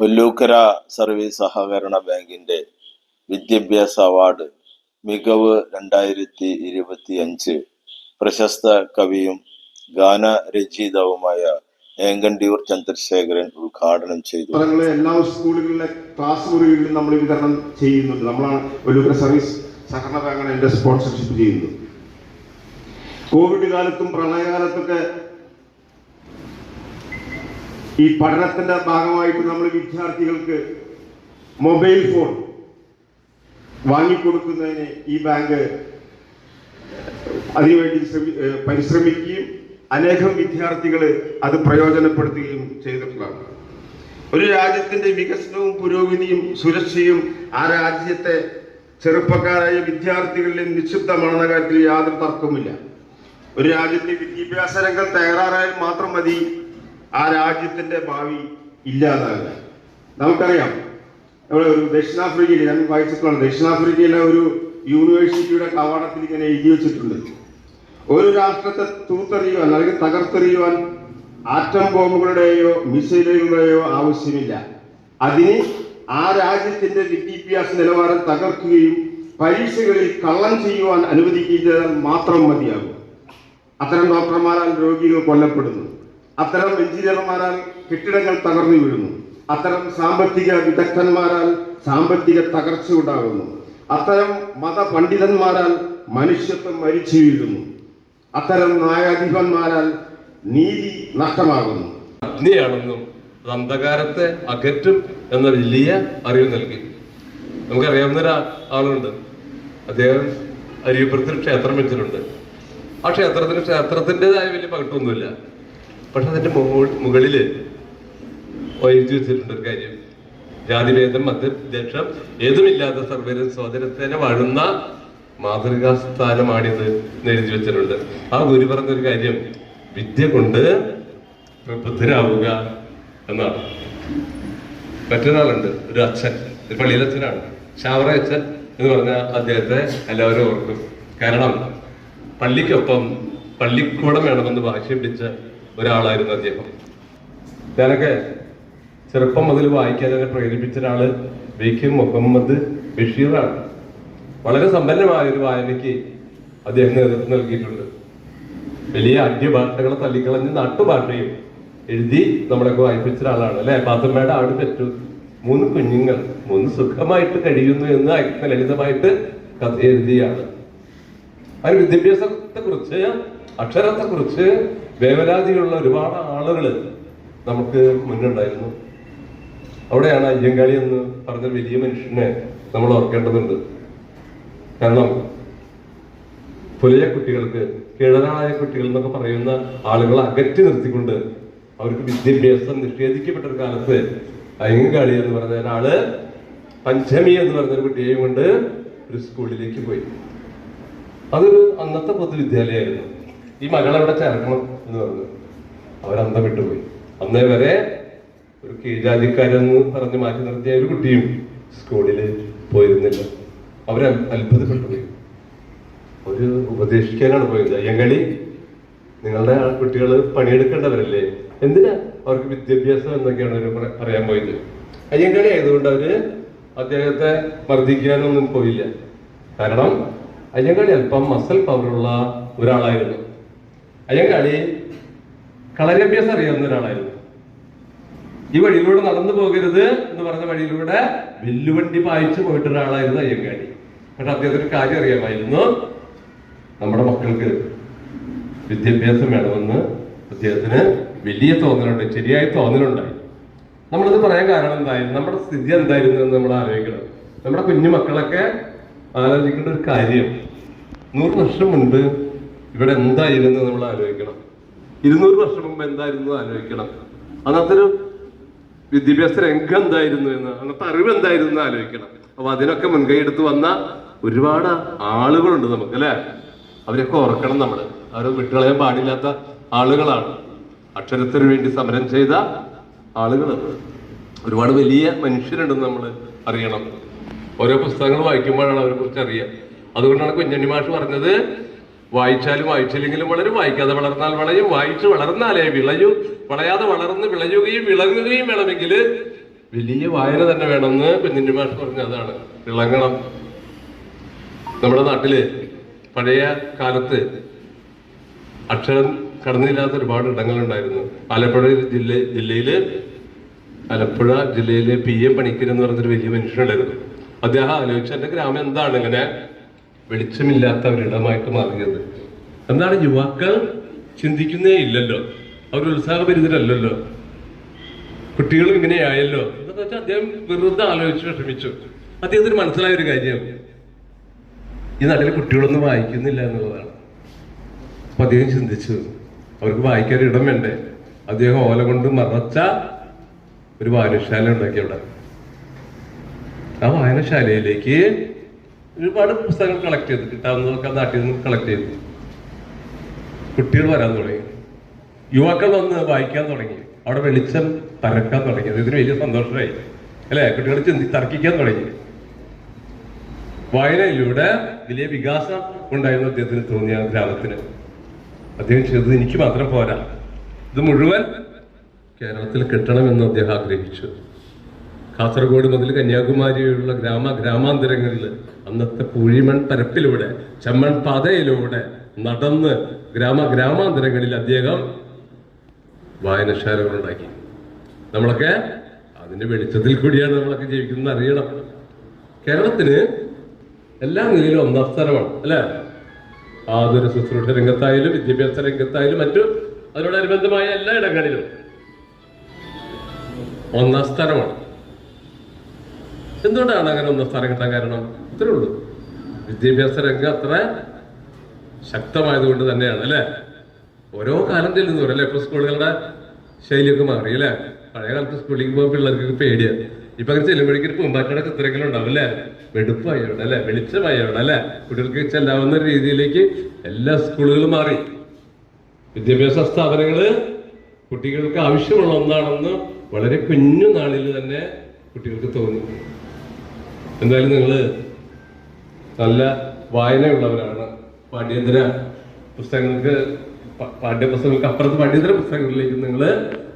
Pullukkara service സഹകരണ ബാങ്കിന്റെ വിദ്യാഭ്യാസ അവാർഡ് മികവ് രണ്ടായിരത്തി ഇരുപത്തി അഞ്ച് പ്രശസ്ത കവിയും ഗാന രചയിതാവുമായ ഏങ്കണ്ടിയൂർ ചന്ദ്രശേഖരൻ ഉദ്ഘാടനം ചെയ്തു. എല്ലാ സ്കൂളുകളിലെ ക്ലാസ് മുറികളിലും നമ്മൾ വിതരണം ചെയ്യുന്നുണ്ട്. നമ്മളാണ് പുല്ലൂക്കര സർവീസ് സഹകരണ ബാങ്കാണ് എന്റെ സ്പോൺസർഷിപ്പ് ചെയ്യുന്നത്. കോവിഡ് കാലത്തും പ്രളയകാലത്തൊക്കെ ഈ പഠനത്തിന്റെ ഭാഗമായിട്ട് നമ്മൾ വിദ്യാർത്ഥികൾക്ക് മൊബൈൽ ഫോൺ വാങ്ങിക്കൊടുക്കുന്നതിന് ഈ ബാങ്ക് അതിനുവേണ്ടി പരിശ്രമിക്കുകയും അനേകം വിദ്യാർത്ഥികൾ അത് പ്രയോജനപ്പെടുത്തുകയും ചെയ്തിട്ടുള്ളതാണ്. ഒരു രാജ്യത്തിന്റെ വികസനവും പുരോഗതിയും സുരക്ഷയും ആ രാജ്യത്തെ ചെറുപ്പക്കാരായ വിദ്യാർത്ഥികളിലും നിക്ഷിപ്തമാണെന്ന കാര്യത്തിൽ യാതൊരു തർക്കവുമില്ല. ഒരു രാജ്യത്തെ വിദ്യാഭ്യാസ രംഗം തയ്യാറായാൽ മാത്രം മതി ആ രാജ്യത്തിന്റെ ഭാവി ഇല്ലാതാകുക. നമുക്കറിയാം നമ്മുടെ ഒരു ദക്ഷിണാഫ്രിക്കയിൽ ഞാൻ വായിച്ചിട്ടുള്ള ദക്ഷിണാഫ്രിക്കയിലെ ഒരു യൂണിവേഴ്സിറ്റിയുടെ കവാടത്തിൽ ഇങ്ങനെ എഴുതി വെച്ചിട്ടുണ്ട്. ഒരു രാഷ്ട്രത്തെ തൂത്തെറിയുവാൻ അല്ലെങ്കിൽ തകർത്തെറിയുവാൻ ആറ്റം ബോംബുകളുടെയോ മിസൈലുകളുടെയോ ആവശ്യമില്ല. അതിന് ആ രാജ്യത്തിന്റെ വിദ്യാഭ്യാസ നിലവാരം തകർക്കുകയും പരീക്ഷകളിൽ കള്ളം ചെയ്യുവാൻ അനുവദിക്കുക മാത്രം മതിയാകും. അത്തരം ഡോക്ടർമാരാൽ രോഗികൾ കൊല്ലപ്പെടുന്നു. അത്തരം എഞ്ചിനീയർമാരാൽ കെട്ടിടങ്ങൾ തകർന്നു വീഴുന്നു. അത്തരം സാമ്പത്തിക വിദഗ്ധന്മാരാൽ സാമ്പത്തിക തകർച്ച ഉണ്ടാകുന്നു. അത്തരം മതപണ്ഡിതന്മാരാൽ മനുഷ്യത്വം മരിച്ചു വീഴുന്നു. അത്തരം നായാധിപന്മാരാൽ നീതി നഷ്ടമാകുന്നു. അഗ്നിയാണെന്നും അന്ധകാരത്തെ അകറ്റും എന്ന വലിയ അറിവ് നൽകി. നമുക്കറിയാവുന്ന ഒരു ആളുണ്ട്. അദ്ദേഹം അരിയപ്പുറത്തിൽ ക്ഷേത്രം വെച്ചിട്ടുണ്ട്. ആ ക്ഷേത്രത്തിന് ക്ഷേത്രത്തിന്റെതായ വലിയ പകട്ടൊന്നുമില്ല. പക്ഷെ മുകളിൽ എഴുതി വെച്ചിട്ടുണ്ട് ഒരു കാര്യം. ജാതിഭേദം മതദേശം ഏതുമില്ലാത്ത സർവരും സോദരത്തേനെ വാഴുന്ന മാതൃകാ സ്ഥാനമാണിത് എന്ന് എഴുതി വെച്ചിട്ടുണ്ട്. ആ ഗുരു പറഞ്ഞൊരു കാര്യം വിദ്യ കൊണ്ട് പ്രബുദ്ധരാവുക എന്നാണ്. മറ്റൊരാളുണ്ട് ഒരു അച്ഛൻ ഒരു പള്ളിയിലച്ഛനാണ്. ശാവറ അച്ഛൻ എന്ന് പറഞ്ഞാൽ അദ്ദേഹത്തെ എല്ലാവരും ഓർക്കും. കാരണം പള്ളിക്കൊപ്പം പള്ളിക്കൂടം വേണമെന്ന് വാശി പിടിച്ച ഒരാളായിരുന്നു അദ്ദേഹം. ഞാനൊക്കെ ചെറുപ്പം മുതൽ വായിക്കാൻ എന്നെ പ്രേരിപ്പിച്ച ഒരാൾ വി കെ മുഹമ്മദ് ബഷീറാണ്. വളരെ സമ്പന്നമായ ഒരു വായനയ്ക്ക് അദ്ദേഹം നേതൃത്വം നൽകിയിട്ടുണ്ട്. വലിയ അന്യഭാഷകളെ തള്ളിക്കളഞ്ഞ് നാട്ടുഭാഷയും എഴുതി നമ്മളൊക്കെ വായിപ്പിച്ച ഒരാളാണ്. അല്ലെ? പാത്തമ്മയുടെ ആട് പെറ്റു. മൂന്ന് കുഞ്ഞുങ്ങൾ മൂന്ന് സുഖമായിട്ട് കഴിയുന്നു എന്ന് ലളിതമായിട്ട് കഥ എഴുതിയാണ്. അതിന് വിദ്യാഭ്യാസത്തെ കുറിച്ച് അക്ഷരത്തെ കുറിച്ച് വേവലാതിയുള്ള ഒരുപാട് ആളുകൾ നമുക്ക് മുന്നുണ്ടായിരുന്നു അവിടെയാണ് അയ്യങ്കാളി എന്ന് പറഞ്ഞ വലിയ മനുഷ്യനെ നമ്മൾ ഓർക്കേണ്ടതുണ്ട്. കാരണം പുലയ കുട്ടികൾക്ക് കിഴനായ കുട്ടികൾ എന്നൊക്കെ പറയുന്ന ആളുകളെ അകറ്റി നിർത്തിക്കൊണ്ട് അവർക്ക് വിദ്യാഭ്യാസം നിഷേധിക്കപ്പെട്ട ഒരു കാലത്ത് അയ്യങ്കാളി എന്ന് പറഞ്ഞ ഒരാൾ പഞ്ചമി എന്ന് പറഞ്ഞൊരു കുട്ടിയെയും കൊണ്ട് ഒരു സ്കൂളിലേക്ക് പോയി. അതൊരു അന്നത്തെ പൊതുവിദ്യാലയമായിരുന്നു ഈ മകളവിടെ ചേർക്കണം. എന്ന് പറഞ്ഞു. അവരന്തം വിട്ടുപോയി. അന്നേ വരെ ഒരു കീഴ്ജാതിക്കാരെന്ന് പറഞ്ഞ് മാറ്റി നിർത്തിയ ഒരു കുട്ടിയും സ്കൂളിൽ പോയിരുന്നില്ല. അവർ അത്ഭുതപ്പെട്ടു. പോയി ഒരു ഉപദേശിക്കാനാണ് പോയത്. അയ്യങ്കളി നിങ്ങളുടെ കുട്ടികൾ പണിയെടുക്കേണ്ടവരല്ലേ? എന്തിനാ അവർക്ക് വിദ്യാഭ്യാസം എന്നൊക്കെയാണ് അവർ പറയാൻ പോയത്? അയ്യങ്കളി ആയതുകൊണ്ട് അവർ അദ്ദേഹത്തെ മർദ്ദിക്കാനൊന്നും പോയില്ല. കാരണം അയ്യങ്കളി അല്പം മസൽ പവറുള്ള ഒരാളായിരുന്നു. അയ്യങ്കാളി കളരഭ്യാസം അറിയാവുന്ന ഒരാളായിരുന്നു. ഈ വഴിയിലൂടെ നടന്നു പോകരുത് എന്ന് പറഞ്ഞ വഴിയിലൂടെ വെല്ലുവണ്ടി പായിച്ചു പോയിട്ട് ഒരാളായിരുന്നു അയ്യങ്കാളി. പക്ഷെ അദ്ദേഹത്തിന് കാര്യം അറിയാമായിരുന്നു. നമ്മുടെ മക്കൾക്ക് വിദ്യാഭ്യാസം വേണമെന്ന് അദ്ദേഹത്തിന് വലിയ തോന്നലുണ്ട് ശരിയായ തോന്നലുണ്ടായി. നമ്മളിത് പറയാൻ കാരണം എന്തായിരുന്നു നമ്മുടെ സ്ഥിതി എന്തായിരുന്നു എന്ന് നമ്മൾ ആലോചിക്കണം. നമ്മുടെ കുഞ്ഞു മക്കളൊക്കെ ആലോചിക്കേണ്ട ഒരു കാര്യം. നൂറ് വർഷം മുൻപ് ഇവിടെ എന്തായിരുന്നു നമ്മൾ ആലോചിക്കണം. ഇരുന്നൂറ് വർഷം മുമ്പ് എന്തായിരുന്നു ആലോചിക്കണം. അന്നത്തെ ഒരു വിദ്യാഭ്യാസ രംഗം എന്തായിരുന്നു എന്ന് അന്നത്തെ അറിവ് എന്തായിരുന്നു ആലോചിക്കണം. അപ്പൊ അതിനൊക്കെ മുൻകൈ എടുത്ത് വന്ന ഒരുപാട് ആളുകളുണ്ട് നമുക്ക് അല്ലെ? അവരെയൊക്കെ ഓർക്കണം നമ്മൾ അവർ വിട്ടുകളയാൻ പാടില്ലാത്ത ആളുകളാണ്. അക്ഷരത്തിന് വേണ്ടി സമരം ചെയ്ത ആളുകൾ ഒരുപാട് വലിയ മനുഷ്യരുണ്ടെന്ന് നമ്മൾ അറിയണം. ഓരോ പുസ്തകങ്ങൾ വായിക്കുമ്പോഴാണ് അവരെ കുറിച്ച് അറിയുക. അതുകൊണ്ടാണ് കുഞ്ഞണ്ണി മാഷ് പറഞ്ഞത് വായിച്ചാലും വായിച്ചില്ലെങ്കിലും വളരും വായിക്കാതെ വളർന്നാൽ വളയും വായിച്ച് വളർന്നാലേ വിളയൂ. വളയാതെ വളർന്ന് വിളയുകയും വിളങ്ങുകയും വേണമെങ്കിൽ വലിയ വായന തന്നെ വേണമെന്ന് കുഞ്ഞിന്റെ മാഷ് പറഞ്ഞ അതാണ് വിളങ്ങണം. നമ്മുടെ നാട്ടിൽ പഴയ കാലത്ത് അക്ഷരം കടന്നില്ലാത്ത ഒരുപാട് ഇടങ്ങളുണ്ടായിരുന്നു. ആലപ്പുഴ ജില്ല ജില്ലയിൽ ആലപ്പുഴ ജില്ലയിലെ പി എം പണിക്കർ എന്ന് പറഞ്ഞൊരു വലിയ മനുഷ്യനുണ്ടായിരുന്നു. അദ്ദേഹം ആലോചിച്ച എന്റെ ഗ്രാമം എന്താണ് ഇങ്ങനെ? വെളിച്ചമില്ലാത്ത ഒരിടമായിട്ട് മാറിയത്. എന്നാണ് യുവാക്കൾ ചിന്തിക്കുന്നേ ഇല്ലല്ലോ. അവർ ഉത്സാഹപരിതരല്ലോ കുട്ടികളും ഇങ്ങനെയായല്ലോ. എന്നൊക്കെ വെച്ചാൽ അദ്ദേഹം വെറുതെ ആലോചിച്ച് വിഷമിച്ചു. അദ്ദേഹത്തിന് മനസ്സിലായ ഒരു കാര്യം. ഈ നാട്ടിലെ കുട്ടികളൊന്നും വായിക്കുന്നില്ല എന്നുള്ളതാണ്. അപ്പൊ അദ്ദേഹം ചിന്തിച്ചു അവർക്ക് വായിക്കാൻ ഇടം വേണ്ടേ? അദ്ദേഹം ഓല കൊണ്ട് മറച്ച ഒരു വായനശാല ഉണ്ടാക്കി അവിടെ. ആ വായനശാലയിലേക്ക് ഒരുപാട് പുസ്തകങ്ങൾ കളക്ട് ചെയ്തു കിട്ടാവുന്നതൊക്കെ നാട്ടിൽ നിന്ന് കളക്ട് ചെയ്തു. കുട്ടികൾ വരാൻ തുടങ്ങി. യുവാക്കൾ വന്ന് വായിക്കാൻ തുടങ്ങി. അവിടെ വെളിച്ചം പരക്കാൻ തുടങ്ങി. ഇതിന് വലിയ സന്തോഷമായി. അല്ലേ? കുട്ടികൾ ചിന്തി തർക്കിക്കാൻ തുടങ്ങി. വായനയിലൂടെ വലിയ വികാസം ഉണ്ടായിരുന്നു അദ്ദേഹത്തിന് തോന്നിയ ഗ്രാമത്തിന്. അദ്ദേഹം ചെയ്തത് എനിക്ക് മാത്രം പോരാ. ഇത് മുഴുവൻ കേരളത്തിൽ കിട്ടണമെന്ന് അദ്ദേഹം ആഗ്രഹിച്ചു. കാസർഗോഡ് മുതൽ കന്യാകുമാരിയുള്ള ഗ്രാമ ഗ്രാമാന്തരങ്ങളിൽ അന്നത്തെ പൂഴിമൺ പരപ്പിലൂടെ ചെമ്മൺ പാതയിലൂടെ നടന്ന് ഗ്രാമ ഗ്രാമാന്തരങ്ങളിൽ അദ്ദേഹം വായനശാലകൾ ഉണ്ടാക്കി. നമ്മളൊക്കെ അതിന്റെ വെളിച്ചത്തിൽ കൂടിയാണ് നമ്മളൊക്കെ ജീവിക്കുന്നത് അറിയണം കേരളത്തിന് എല്ലാ നിലയിലും ഒന്നാം സ്ഥാനമാണ് അല്ലേ? ആതുര ശുശ്രൂഷ രംഗത്തായാലും വിദ്യാഭ്യാസ രംഗത്തായാലും മറ്റു അതിനോടനുബന്ധമായ എല്ലാ ഇടങ്ങളിലും ഒന്നാം സ്ഥാനമാണ്. എന്തുകൊണ്ടാണ് അങ്ങനെ ഒന്നാം സ്ഥാനം കിട്ടാൻ കാരണം? ഇത്രേ ഉള്ളൂ. വിദ്യാഭ്യാസ രംഗം അത്ര ശക്തമായതുകൊണ്ട് തന്നെയാണ് അല്ലേ? ഓരോ കാലം ചെല്ലുന്നു. അല്ലേ ഇപ്പൊ സ്കൂളുകളുടെ ശൈലിയൊക്കെ മാറി അല്ലേ? പഴയ കാലത്ത് സ്കൂളിലേക്ക് പോകുമ്പോൾ പിള്ളേർക്ക് പേടിയാണ് ഇപ്പൊ അങ്ങനെ ചെല്ലുമ്പോഴേക്കും പൂമ്പാറ്റയുടെ ചിത്രങ്ങളും ഉണ്ടാവും അല്ലേ? വെടുപ്പായോണ്ട് അല്ലെ? വെളിച്ചമായോണ്ട് അല്ലെ? കുട്ടികൾക്ക് ചെല്ലാവുന്ന രീതിയിലേക്ക് എല്ലാ സ്കൂളുകളും മാറി. വിദ്യാഭ്യാസ സ്ഥാപനങ്ങൾ കുട്ടികൾക്ക് ആവശ്യമുള്ള ഒന്നാണെന്ന് വളരെ കുഞ്ഞു നാളിൽ തന്നെ കുട്ടികൾക്ക് തോന്നി. എന്തായാലും നിങ്ങൾ നല്ല വായനയുള്ളവരാണ്. പാഠ്യേതര പുസ്തകങ്ങൾക്ക് പാഠ്യപുസ്തകങ്ങൾക്ക് അപ്പുറത്ത് പാഠ്യേതര പുസ്തകങ്ങളിലേക്ക് നിങ്ങൾ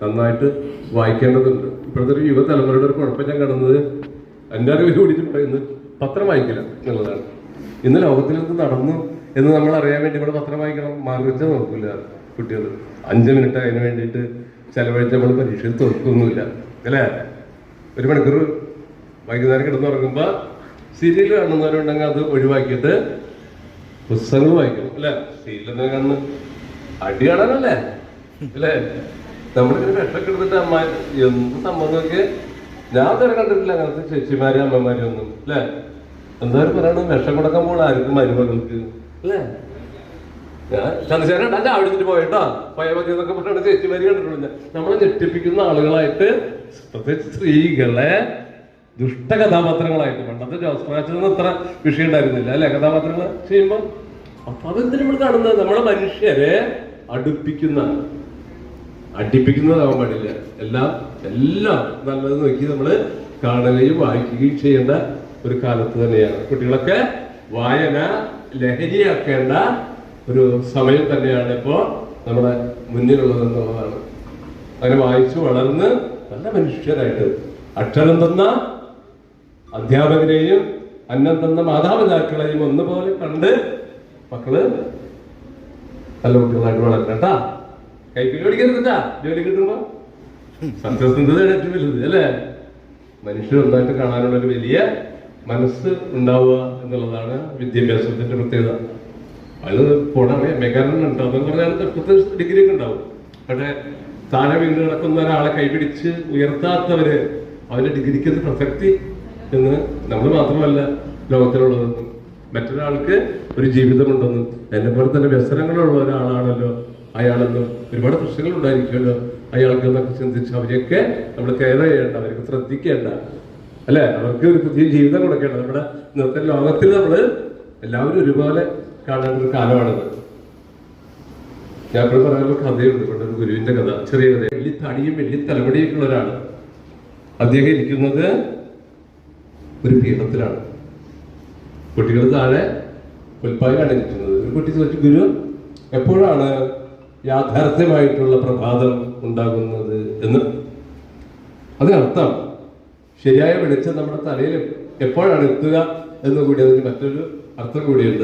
നന്നായിട്ട് വായിക്കേണ്ടതുണ്ട്. ഇപ്പോഴത്തെ ഒരു യുവതലമുറയുടെ ഒരു കുഴപ്പം ഞാൻ കാണുന്നത് എന്റെ അറിവ് കൂടിയിട്ട് പറയുന്നത് പത്രം വായിക്കില്ല എന്നുള്ളതാണ്. ഇന്ന് ലോകത്തിൽ നടന്നു എന്ന് നമ്മൾ അറിയാൻ വേണ്ടി ഇവിടെ പത്രം വായിക്കണം മാർഗത്തെ നോക്കില്ല കുട്ടികൾ. അഞ്ച് മിനിറ്റ് അതിന് വേണ്ടിയിട്ട് ചിലവഴിച്ച് നമ്മൾ പരീക്ഷയിൽ തോൽക്കൊന്നുമില്ല അല്ലേ? ഒരു മണിക്കൂർ വൈകുന്നേരം കിടന്നുറങ്ങുമ്പോൾ സീരിയൽ കാണുന്നവരുണ്ടെങ്കിൽ അത് ഒഴിവാക്കിയിട്ട് പുസ്തകങ്ങൾ വായിക്കണം അല്ലേ? സീരിയൽ കാണുന്ന അടി കാണാനല്ലേ? അല്ലേ? നമ്മളിങ്ങനെ വിഷമൊക്കെ എടുത്തിട്ട് അമ്മ എന്ത് സംഭവം ഞാൻ തന്നെ കണ്ടിട്ടില്ല അങ്ങനത്തെ ചേച്ചിമാരും അമ്മമാരും ഒന്നും അല്ലേ? എന്തായാലും പറയണം വിഷം കൊടുക്കാൻ പോകണം ആർക്കും മരുമകൾക്ക് അല്ലേ? ഞാൻ ചന്ദ്രശേഖരൻ ഞാൻ എടുത്തിട്ട് പോയിട്ടോ പോയ എന്നൊക്കെ പറഞ്ഞാണ് ചേച്ചിമാര് കണ്ടിട്ടുള്ളത്. നമ്മളെ ഞെട്ടിപ്പിക്കുന്ന ആളുകളായിട്ട് പ്രത്യേകിച്ച് സ്ത്രീകളെ ദുഷ്ട കഥാപാത്രങ്ങളായിട്ട് പണ്ടത്തെ ജോസ്പ്രാച്ചൊന്നും അത്ര വിഷയം ഉണ്ടായിരുന്നില്ല അല്ലെ? കഥാപാത്രങ്ങൾ ചെയ്യുമ്പോ അപ്പൊ അതെന്തിനു നമ്മൾ കാണുന്നത്? നമ്മളെ മനുഷ്യരെ അടുപ്പിക്കുന്ന അടിപ്പിക്കുന്നതാവാൻ പാടില്ല. എല്ലാം എല്ലാം നല്ലത് നോക്കി നമ്മൾ കാണുകയും വായിക്കുകയും ചെയ്യേണ്ട ഒരു കാലത്ത് തന്നെയാണ്. കുട്ടികളൊക്കെ വായന ലഹരിയാക്കേണ്ട ഒരു സമയം തന്നെയാണ് ഇപ്പോ നമ്മുടെ മുന്നിലുള്ളത് എന്നുള്ളതാണ് അങ്ങനെ വായിച്ചു വളർന്ന് നല്ല മനുഷ്യരായിട്ട് അക്ഷരം തന്ന അധ്യാപകരെയും അന്നം തന്ന മാതാപിതാക്കളെയും ഒന്നുപോലെ കണ്ട് മക്കൾ നല്ല കുട്ടികളായിട്ട് വളരണം കേട്ടാ. കൈപ്പിടി പഠിക്കരുത് കേട്ടാ. ജോലി കിട്ടുമ്പോ. സത്യസന്ധതയാണ് ഏറ്റവും വലുത് അല്ലേ? മനുഷ്യർ ഒന്നായിട്ട് കാണാനുള്ള ഒരു വലിയ മനസ്സ് ഉണ്ടാവുക എന്നുള്ളതാണ് വിദ്യാഭ്യാസത്തിന്റെ പ്രത്യേകത. അത് പോണേ മെഗാനൻ ഉണ്ടാവും അതെന്ന് പറഞ്ഞാൽ തൊട്ടത്തെ ഡിഗ്രി ഒക്കെ ഉണ്ടാവും. പക്ഷേ താഴെ വീണ്ടും കിടക്കുന്ന ഒരാളെ കൈപിടിച്ച് ഉയർത്താത്തവര് അവന്റെ ഡിഗ്രിക്ക് പ്രസക്തി എന്ന് നമ്മൾ മാത്രമല്ല ലോകത്തിലുള്ളതെന്നും മറ്റൊരാൾക്ക് ഒരു ജീവിതമുണ്ടെന്നും എന്നെ പോലെ തന്നെ വ്യസനങ്ങളുള്ള ഒരാളാണല്ലോ അയാളെന്നും ഒരുപാട് പ്രശ്നങ്ങൾ ഉണ്ടായിരിക്കുമല്ലോ അയാൾക്ക് എന്നൊക്കെ ചിന്തിച്ച് അവരെയൊക്കെ നമ്മൾ കെയർ ചെയ്യേണ്ട അവർക്ക് ശ്രദ്ധിക്കേണ്ട. അല്ലെ? അവർക്ക് ഒരു പുതിയ ജീവിതം കൊടുക്കേണ്ട. നമ്മുടെ ഇന്നത്തെ ലോകത്തിൽ നമ്മൾ എല്ലാവരും ഒരുപോലെ കാണേണ്ട ഒരു കാലമാണിത്. ഞാൻ ഇപ്പോൾ പറയാനുള്ള കഥയുണ്ട് ഇവിടെ ഒരു ഗുരുവിന്റെ കഥ ചെറിയ കഥ. വെള്ളി തടിയും വെള്ളി തലമുടിയൊക്കെ ഉള്ള ഒരാൾ. അദ്ദേഹം ഇരിക്കുന്നത് ഒരു പീഠത്തിലാണ്. കുട്ടികൾ താഴെ പുൽപ്പായിലാണ് ഇരിക്കുന്നത്. ഒരു കുട്ടി ചോദിച്ചു ഗുരു എപ്പോഴാണ് യാഥാർത്ഥ്യമായിട്ടുള്ള പ്രഭാതം ഉണ്ടാകുന്നത്? എന്ന്. അതിനർത്ഥം ശരിയായ വെളിച്ചം നമ്മുടെ തലയിൽ എപ്പോഴാണ് എത്തുക എന്ന് കൂടി അതിന് മറ്റൊരു അർത്ഥം കൂടിയുണ്ട്.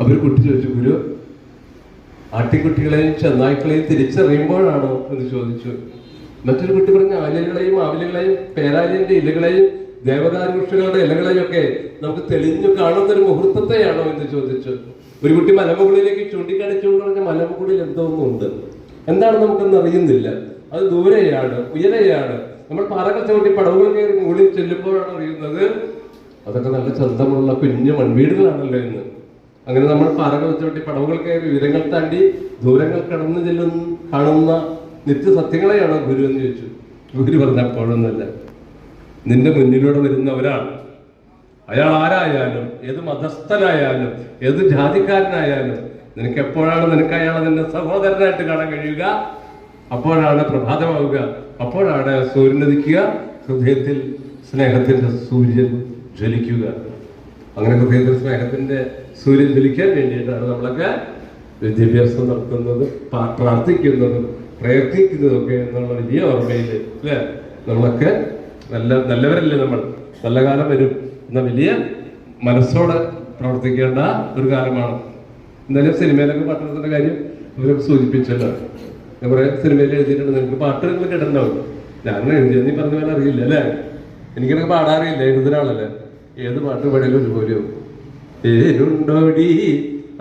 അവർ കുട്ടി ചോദിച്ചു ഗുരു ആട്ടിക്കുട്ടികളെയും ചെന്നായ്ക്കളെയും തിരിച്ചറിയുമ്പോഴാണോ? എന്ന് ചോദിച്ചു. മറ്റൊരു കുട്ടി പറഞ്ഞ ആലികളെയും ആവിലകളെയും പേരാലിന്റെ ഇലകളെയും ദേവദാരുഷങ്ങളുടെ ഇലകളെയൊക്കെ നമുക്ക് തെളിഞ്ഞു കാണുന്ന ഒരു മുഹൂർത്തത്തെയാണോ എന്ന് ചോദിച്ചു. ഒരു കുട്ടി മലമുകളിലേക്ക് ചൂണ്ടിക്കാണിച്ചുകൊണ്ട് പറഞ്ഞ മലമുകളിൽ എന്തോ ഒന്നുണ്ട് എന്താണ് നമുക്കൊന്നും അറിയുന്നില്ല. അത് ദൂരെയാണ് ഉയരെയാണ്. നമ്മൾ പാറകൾ ചവിട്ടി പടവുകൾ കയറി മുകളിൽ ചെല്ലുമ്പോഴാണ് അറിയുന്നത് അതൊക്കെ നല്ല ചന്തമുള്ള കുഞ്ഞു മൺവീടുകളാണല്ലോ എന്ന് അങ്ങനെ നമ്മൾ പാറകൾ ചവിട്ടി പടവുകൾ കയറി വിവരങ്ങൾ താണ്ടി ദൂരങ്ങൾ കടന്നു ചെല്ലുന്ന കാണുന്ന നിത്യസത്യങ്ങളെയാണോ ഗുരു എന്ന് ചോദിച്ചു. ഗുരു പറഞ്ഞപ്പോഴൊന്നുമല്ല. നിന്റെ മുന്നിലൂടെ വരുന്ന ഒരാൾ. അയാൾ ആരായാലും ഏത് മതസ്ഥനായാലും ഏത് ജാതിക്കാരനായാലും നിനക്ക് എപ്പോഴാണ് നിനക്ക് അയാൾ നിന്റെ സഹോദരനായിട്ട് കാണാൻ കഴിയുക? അപ്പോഴാണ് പ്രഭാതമാവുക. അപ്പോഴാണ് സൂര്യൻ ഉദിക്കുക. ഹൃദയത്തിൽ സ്നേഹത്തിന്റെ സൂര്യൻ ജ്വലിക്കുക. അങ്ങനെ ഹൃദയത്തിൽ സ്നേഹത്തിന്റെ സൂര്യൻ ജ്വലിക്കാൻ വേണ്ടിയിട്ടാണ് നമ്മളൊക്കെ വിദ്യാഭ്യാസം നടത്തുന്നത് പ്രാർത്ഥിക്കുന്നതും പ്രയത്നിക്കുന്നതും ഒക്കെ എന്നുള്ള വലിയ ഓർമ്മയിൽ അല്ലേ? നമ്മളൊക്കെ നല്ല നല്ലവരല്ലേ നമ്മൾ? നല്ല കാലം വരും. എന്ന വലിയ മനസ്സോടെ പ്രവർത്തിക്കേണ്ട ഒരു കാലമാണ്. എന്തായാലും സിനിമയിലൊക്കെ പാട്ടുകളുടെ കാര്യം ഇവരൊക്കെ സൂചിപ്പിച്ചല്ലോ. ഞാൻ കുറെ സിനിമയിൽ എഴുതിയിട്ടുണ്ട്. നിനക്ക് പാട്ടുകൾ കേട്ടിട്ടുണ്ടാവും ഞാൻ എഴുതിയത് നീ പറഞ്ഞ പോലെ അറിയില്ല അല്ലേ? എനിക്കൊക്കെ പാടാറിയില്ല. എഴുതുന്ന ഏത് പാട്ട് പാടിയാലും ഒരുപോലെയോ ഏനുണ്ടോടി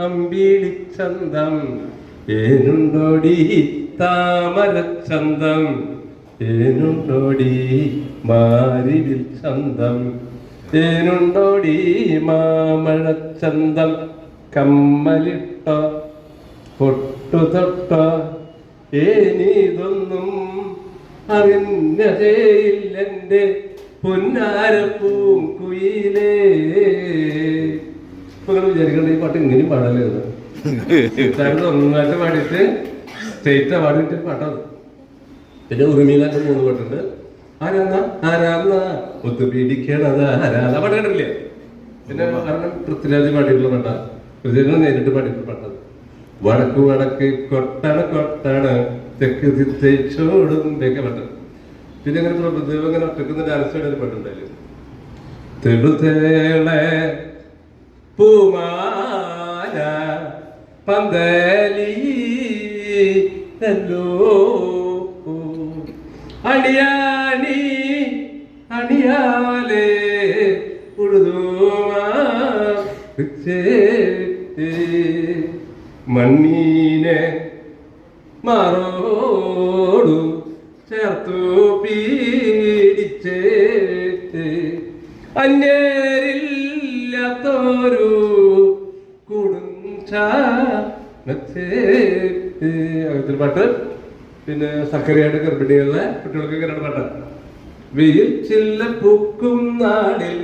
അമ്പിളിച്ചന്തം ഏനുണ്ടോടി താമരച്ചന്തം ഏനുണ്ടോടി മാരിവിൽ ചന്തം. ഏനുണ്ടോടി മാമഴച്ചന്തം കമ്മലിട്ട പൊട്ടുതൊട്ട ഏനീതൊന്നും അറിഞ്ഞതേയില്ലെന്റെ പൊന്നാരപ്പൂം കുയിലേ ഇപ്പൊ നിങ്ങൾ വിചാരിക്കണ്ട ഈ പാട്ട് ഇങ്ങനെയും പാടല്ലേ ഒന്നായിട്ട് പാടിയിട്ട് സ്റ്റേറ്റ് അവാർഡ് കിട്ടിയ പാട്ടാണ് പിന്നെ ഉറുമിയിലായിട്ട് മൂന്ന് പാട്ടുണ്ട്. ആരാന്ന? ആരാന്ന? ഒത്തു പീഡിക്കണത് ആരാന്ന പാട്ട് കേട്ടില്ലേ പിന്നെ കാരണം പൃഥ്വിരാജ് പാടിയിട്ടുള്ള പാട്ടാ. പൃഥ്വിരാജ് നേരിട്ട് പാടിയിട്ടുള്ള പാട്ടാണ്. വടക്ക് വടക്ക് കൊട്ടണ കൊട്ടണ തെക്ക് തിരിച്ചോടും ഒക്കെ പാട്ട്. പിന്നെ അങ്ങനെ പ്രഭുദേവ് അങ്ങനെ ഒറ്റക്കുന്ന ഡാൻസ് പാട്ടുണ്ടായില്ലേ തെളുതേളെ പൂമാല പന്തലി ഹലോ അണിയാണി അണിയാലേ മണ്ണീനെ മാറോടു ചേർത്തു പീഡിച്ചേ അന്യരില്ലാത്തൊരു കുടുംബ അങ്ങനത്തെ പാട്ട്. പിന്നെ സക്കറിയായിട്ട് ഗർഭിണികളിലെ കുട്ടികൾക്ക് ഇങ്ങനെ പാട്ടാണ് വെയിൽ ചില്ല പൂക്കും നാടിൽ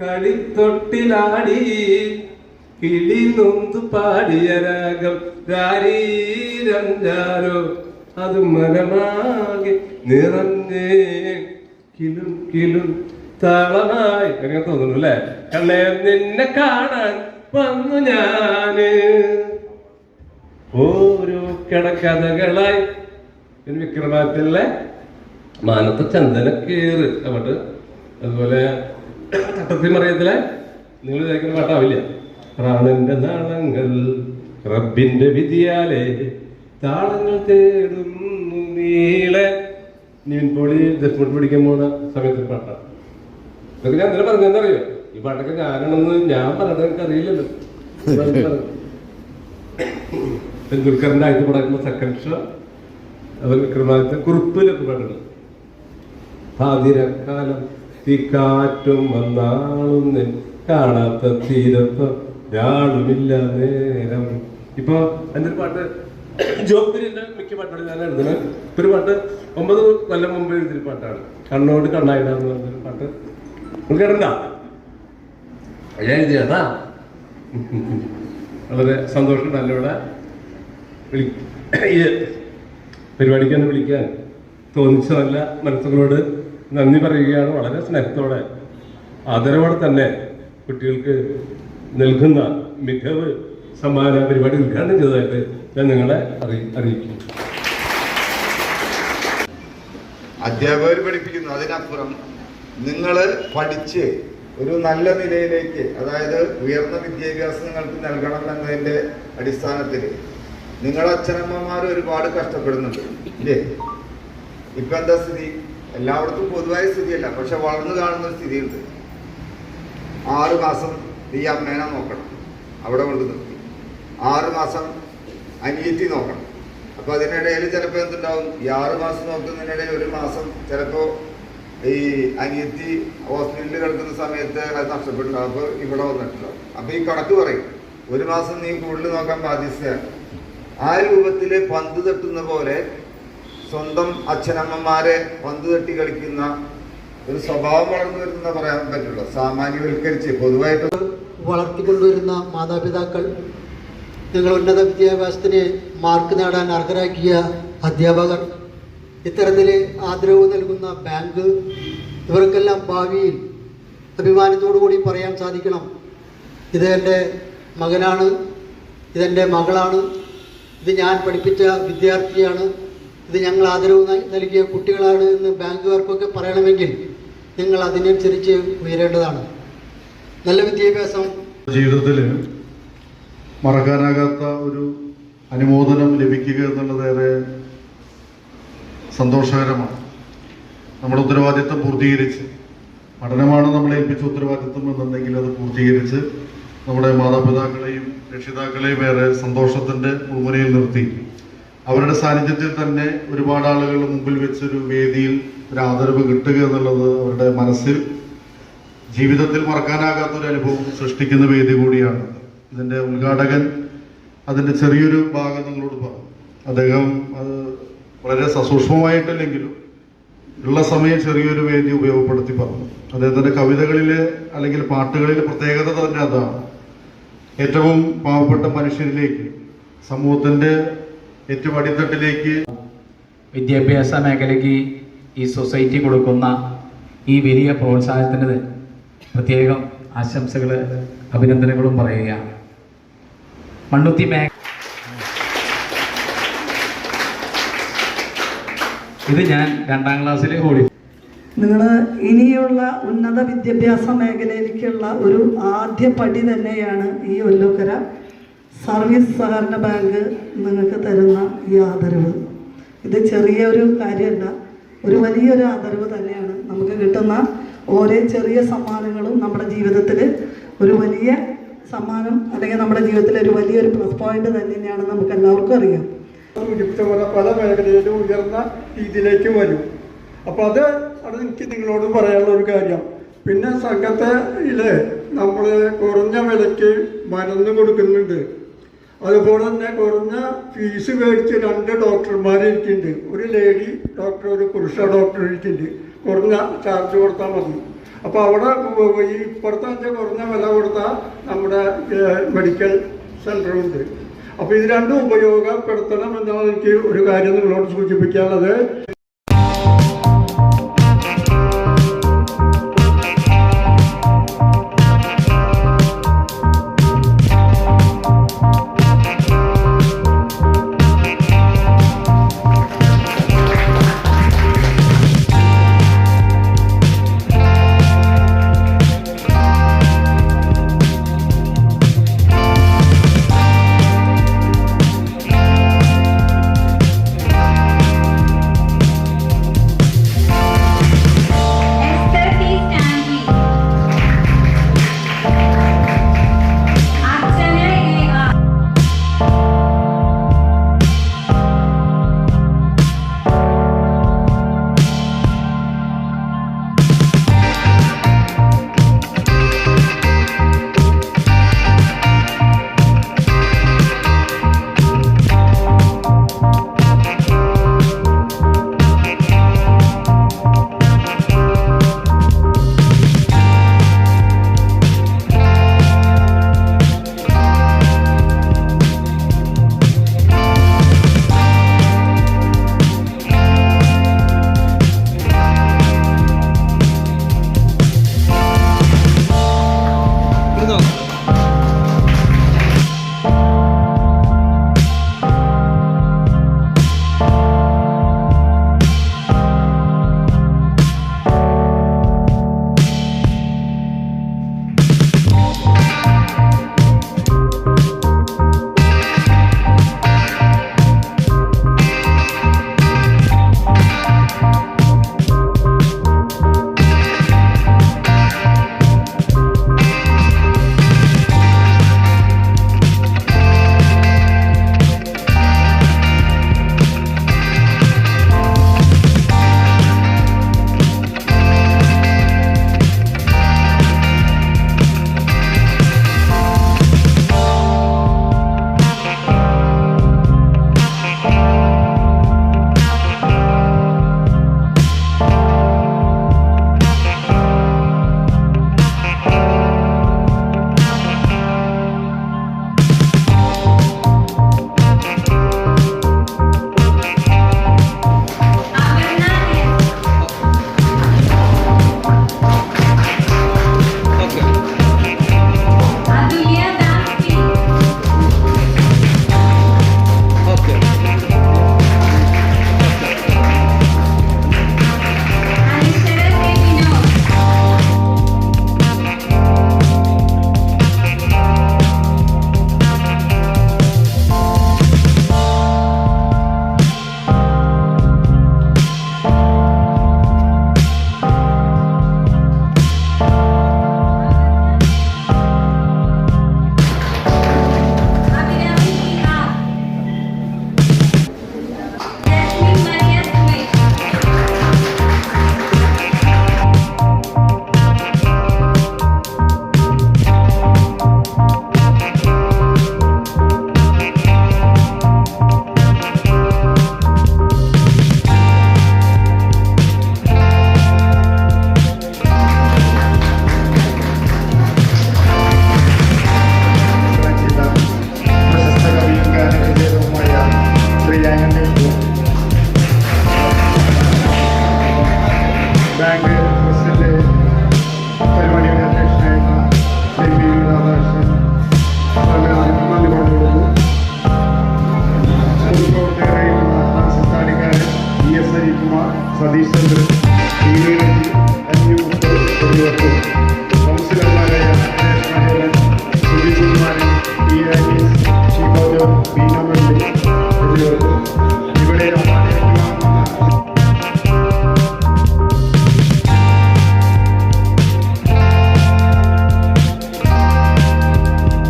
കളിത്തൊട്ടിലാടി കിളി നൊന്തു പാടിയ രാഗം രാരീരഞ്ചാരോ അത് മനമാകെ നിറഞ്ഞേ കിലും കിലും താളമായി. അങ്ങനെ തോന്നുന്നു അല്ലേ? കണ്ണേ നിന്നെ കാണാൻ വന്നു ഞാൻ. ഓരോ കിടക്കഥകളായി പിന്നെ വിക്രമാദിത്യനിലെ മാനത്തെ ചന്ദനക്കേറ് പാട്ട് അതുപോലെ തട്ടത്തിമറിയത്തിലെ നിങ്ങൾ വിചാരിക്കുന്ന പാട്ടാവില്ല. പ്രാണന്റെ നാളങ്ങൾ റബ്ബിന്റെ വിധിയാലെ താളങ്ങൾ തേടും നീളെ. നീൻ പൊളി പിടിക്കാൻ പോണ സമയത്ത് പാട്ടാണ്. ഇതൊക്കെ ഞാൻ എന്തിനാ പറഞ്ഞെന്നറിയോ ഈ പാട്ടൊക്കെ ഞാനാണെന്ന് ഞാൻ പറഞ്ഞത് എനിക്ക് അറിയില്ലല്ലോ. ദുൽഖറിന്റെ ആയിട്ട് പടക്കുന്ന സെക്കൻഡ് ഷോ. വിക്രമാദിത്യ കുറിപ്പിലൊക്കെ പാട്ടുണ്ട് പാതിരക്കാലം തീക്കാറ്റും വന്നാളും കാണാത്ത തീരത്ത് നേരം. ഇപ്പൊ എന്റെ ഒരു പാട്ട് ജോബിന്റെ മിക്ക പാട്ടുകളും ഞാൻ എഴുതുന്നത്. ഇപ്പൊ ഒരു പാട്ട് ഒമ്പത് കൊല്ലം മുമ്പ് എഴുതിയ പാട്ടാണ്. കണ്ണോട് കണ്ണായിടാന്ന് പറഞ്ഞൊരു പാട്ട്. നിങ്ങൾ കേട്ടണ്ട ഞാൻ എഴുതിയാട്ടാ വളരെ സന്തോഷം. നല്ലോടെ വിളി പരിപാടിക്ക് എന്നെ വിളിക്കാൻ തോന്നിച്ച നല്ല മനസ്സുകളോട് നന്ദി പറയുകയാണ് വളരെ സ്നേഹത്തോടെ. ആദരവോടെ തന്നെ കുട്ടികൾക്ക് നൽകുന്ന മികവ് സമ്മാന പരിപാടി ഉദ്ഘാടനം ചെയ്തതായിട്ട് ഞാൻ നിങ്ങളെ അറി അറിയിക്കും അധ്യാപകർ പഠിപ്പിക്കുന്നു. അതിനപ്പുറം നിങ്ങൾ പഠിച്ച് ഒരു നല്ല നിലയിലേക്ക് അതായത് ഉയർന്ന വിദ്യാഭ്യാസം നിങ്ങൾക്ക് നൽകണം എന്നതിന്റെ അടിസ്ഥാനത്തിൽ നിങ്ങളുടെ അച്ഛനമ്മമാർ ഒരുപാട് കഷ്ടപ്പെടുന്നുണ്ട്. ഇല്ലേ? ഇപ്പൊ എന്താ സ്ഥിതി? എല്ലായിടത്തും പൊതുവായ സ്ഥിതിയല്ല പക്ഷെ വളർന്നു കാണുന്ന ഒരു സ്ഥിതിയുണ്ട്. ആറ് മാസം നീ അമ്മേനെ നോക്കണം. അവിടെ കൊണ്ട് നിർത്തി. ആറ് മാസം അനിയത്തി നോക്കണം. അപ്പൊ അതിനിടയിൽ ചിലപ്പോൾ എന്തുണ്ടാവും? ഈ ആറ് മാസം നോക്കുന്നതിനിടയിൽ ഒരു മാസം ചിലപ്പോൾ ഈ അനിയത്തി ഹോസ്പിറ്റലിൽ കിടക്കുന്ന സമയത്ത് അത് നഷ്ടപ്പെട്ടിട്ടുണ്ടാവും. അപ്പോൾ ഇവിടെ വന്നിട്ടുണ്ടാവും. അപ്പൊ ഈ കണക്ക് പറയും. ഒരു മാസം നീ കൂടുതൽ നോക്കാൻ ബാധ്യസ്ഥയാണ്. ആ രൂപത്തിൽ പന്ത് തട്ടുന്ന പോലെ സ്വന്തം അച്ഛനമ്മമാരെ പന്ത് തട്ടി കളിക്കുന്ന ഒരു സ്വഭാവം വളർന്നു വരുന്ന പറയാൻ പറ്റുള്ളൂ. സാമാന്യവൽക്കരിച്ച് പൊതുവായിട്ട് വളർത്തിക്കൊണ്ടുവരുന്ന മാതാപിതാക്കൾ നിങ്ങൾ ഉന്നത വിദ്യാഭ്യാസത്തിന് മാർക്ക് നേടാൻ അർഹരാക്കിയ അധ്യാപകർ ഇത്തരത്തിൽ ആദരവ് നൽകുന്ന ബാങ്ക് ഇവർക്കെല്ലാം ഭാവിയിൽ അഭിമാനത്തോടു കൂടി പറയാൻ സാധിക്കണം. ഇത് എന്റെ മകനാണ് ഇതെന്റെ മകളാണ് ഇത് ഞാൻ പഠിപ്പിച്ച വിദ്യാർത്ഥിയാണ്. ഇത് ഞങ്ങൾ ആദരവ് നൽകിയ കുട്ടികളാണ് എന്ന് ബാങ്കുകാർക്കൊക്കെ പറയണമെങ്കിൽ നിങ്ങൾ അതിനനുസരിച്ച് ഉയരേണ്ടതാണ്. നല്ല വിദ്യാഭ്യാസം. ജീവിതത്തിൽ മറക്കാനാകാത്ത ഒരു അനുമോദനം ലഭിക്കുക എന്നുള്ളത് ഏറെ സന്തോഷകരമാണ്. നമ്മുടെ ഉത്തരവാദിത്തം പൂർത്തീകരിച്ച് പഠനമാണ് നമ്മളെ ഏൽപ്പിച്ച ഉത്തരവാദിത്തം എന്നുണ്ടെങ്കിൽ അത് പൂർത്തീകരിച്ച് നമ്മുടെ മാതാപിതാക്കളെയും രക്ഷിതാക്കളെയും ഏറെ സന്തോഷത്തിന്റെ മുൾമുനയിൽ നിർത്തി. അവരുടെ സാന്നിധ്യത്തിൽ തന്നെ ഒരുപാട് ആളുകൾ മുമ്പിൽ വെച്ചൊരു വേദിയിൽ ഒരു ആദരവ് കിട്ടുക എന്നുള്ളത് അവരുടെ മനസ്സിൽ ജീവിതത്തിൽ മറക്കാനാകാത്തൊരു അനുഭവം സൃഷ്ടിക്കുന്ന വേദി കൂടിയാണ്. ഇതിന്റെ ഉദ്ഘാടകൻ അതിന്റെ ചെറിയൊരു ഭാഗം നിങ്ങളോട് പറഞ്ഞു അദ്ദേഹം അത് വളരെ സസൂക്ഷ്മമായിട്ടല്ലെങ്കിലും ഉള്ള സമയം ചെറിയൊരു വേദി ഉപയോഗപ്പെടുത്തി പറഞ്ഞു. അദ്ദേഹത്തിന്റെ കവിതകളിലെ അല്ലെങ്കിൽ പാട്ടുകളിലെ പ്രത്യേകത തന്നെ അതാണ്. ഏറ്റവും പാവപ്പെട്ട മനുഷ്യരിലേക്ക് സമൂഹത്തിന്റെ ഏറ്റവും അടിത്തട്ടിലേക്ക് വിദ്യാഭ്യാസ മേഖലയ്ക്ക് ഈ സൊസൈറ്റി കൊടുക്കുന്ന ഈ വലിയ പ്രോത്സാഹനത്തിന് പ്രത്യേകം ആശംസകൾ അഭിനന്ദനങ്ങളും പറയുകയാണ്. മണ്ണുത്തി മേ ഇത് ഞാൻ രണ്ടാം ക്ലാസ്സിലെ ഓടി നിങ്ങൾ ഇനിയുള്ള ഉന്നത വിദ്യാഭ്യാസ മേഖലയിലേക്കുള്ള ഒരു ആദ്യ പടി തന്നെയാണ് ഈ ഒല്ലുക്കര സർവീസ് സഹകരണ ബാങ്ക് നിങ്ങൾക്ക് തരുന്ന ഈ ആദരവ്. ഇത് ചെറിയൊരു കാര്യമല്ല ഒരു വലിയൊരു ആദരവ് തന്നെയാണ്. നമുക്ക് കിട്ടുന്ന ഓരോ ചെറിയ സമ്മാനങ്ങളും നമ്മുടെ ജീവിതത്തിൽ ഒരു വലിയ സമ്മാനം അല്ലെങ്കിൽ നമ്മുടെ ജീവിതത്തിൽ ഒരു വലിയൊരു പ്ലസ് പോയിന്റ് തന്നെയാണ് നമുക്ക് എല്ലാവർക്കും അറിയാം. പല മേഖലയിലും ഉയർന്ന രീതിയിലേക്ക് വരും. അപ്പോൾ അത് അത് എനിക്ക് നിങ്ങളോട് പറയാനുള്ള ഒരു കാര്യം. പിന്നെ സംഘത്തിലെ നമ്മൾ കുറഞ്ഞ വിലയ്ക്ക് മരുന്ന് കൊടുക്കുന്നുണ്ട്. അതുപോലെ തന്നെ കുറഞ്ഞ ഫീസ് മേടിച്ച് രണ്ട് ഡോക്ടർമാർ ഇരിക്കുന്നുണ്ട്. ഒരു ലേഡി ഡോക്ടർ ഒരു പുരുഷ ഡോക്ടർ ഇരിക്കുന്നുണ്ട്. കുറഞ്ഞ ചാർജ് കൊടുത്താൽ മതി. അപ്പോൾ അവിടെ ഈ ഇപ്പുറത്തെ അഞ്ച് കുറഞ്ഞ വില കൊടുത്താൽ നമ്മുടെ മെഡിക്കൽ സെന്ററുണ്ട് അപ്പോൾ ഇത് രണ്ടും ഉപയോഗപ്പെടുത്തണം എന്നാണ് എനിക്ക് ഒരു കാര്യം നിങ്ങളോട് സൂചിപ്പിക്കാനുള്ളത്.